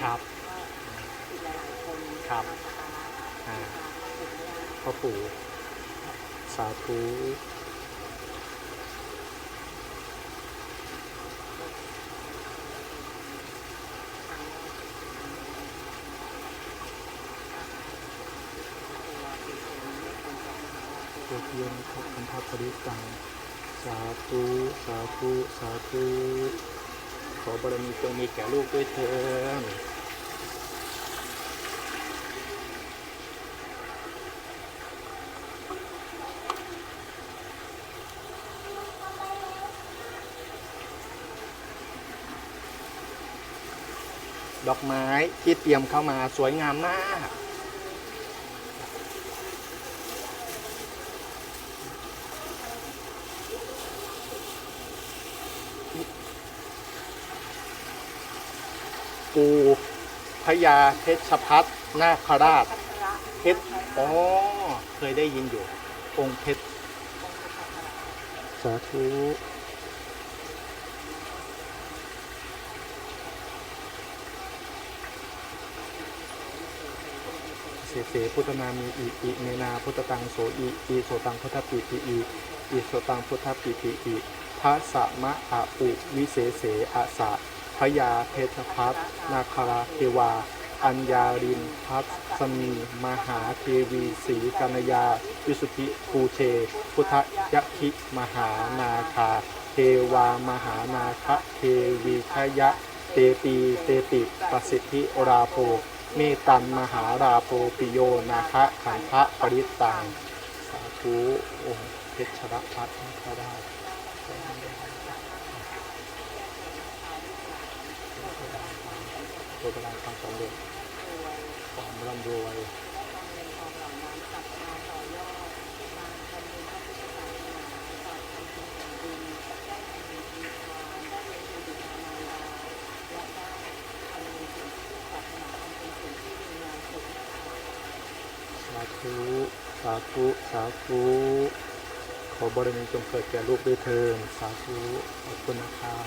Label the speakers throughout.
Speaker 1: ครับ
Speaker 2: อีกหลายๆคน
Speaker 1: ครับ
Speaker 2: มาสักการะ
Speaker 1: อ่า
Speaker 2: บูชาองค์ปู่ย่า
Speaker 1: พ่อปู่สาธุ
Speaker 2: ตัวปีเองครจะหาว่า
Speaker 1: เพื่อเพียงขอบคุณพระปริตังสาธุ สาธุ สาธุ ขอบารมีจงมีแก่ลูกด้วยเถิดดอกไม้ที่เตรียมเข้ามาสวยงามมาก ปูพญาเพชรพัฒนาคราชเพชรอ๋อเคยได้ยินอยู่ องค์เพชรสาธุเสเสพุทธนามีอิอิเมนาพุทธตังโสอิอิโสตังพุทธปิปิอิอิโสตังพุทธปิปิอิพระสะมะอะอุวิเศษเสอะสะ พยาเพชรพัฒนาคราเทวา อัญญารินพัสสมี มหาเทวีศรีกัญญาวิสุทธิภูเช พุทธยะคิมหานาคา เทวามหานาคเทวีชยะ เตปีเตปิประสิทธิราโภเมตันมหาราโภปิโยนาคะขันธะปริตตังสาธุองค์เพชรพัฒน์พระราช ตัวกระดานความสำเร็จความร่ำรวย
Speaker 2: นำเงินทองเหล่านั้นกลับมาต่อยอดมาทำบุญพระพุทธศาสนาต่อทำบุญแผ่นดินได้ทำบุญทานได้เลี้ยงดูบิดามารดาและได้ทำในสิ่งที่ปรารถนาทำเป็นสิ่งที่ดีงามสุขนะคะ
Speaker 1: สาธุสาธุ สาธุ ขอบารมีจงเกิดแก่ลูกด้วยเทินสาธุ ขอบคุณนะครับ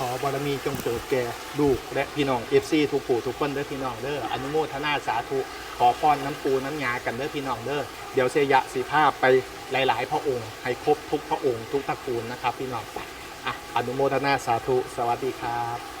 Speaker 1: ขอบารมีจงเกิดแก่ลูกและพี่น้องเอฟซีทุกปู่ทุกคนเด้อพี่น้องเด้ออนุโมทนาสาธุขอพรน้ำปูน้ำยากันเด้อพี่น้องเด้อเดี๋ยวเสยะสีภาพไปหลาย ๆ พระองค์ ให้ครบทุกพระองค์ทุกตระกูลนะครับ พี่น้องไปอะอนุโมทนาสาธุสวัสดีครับ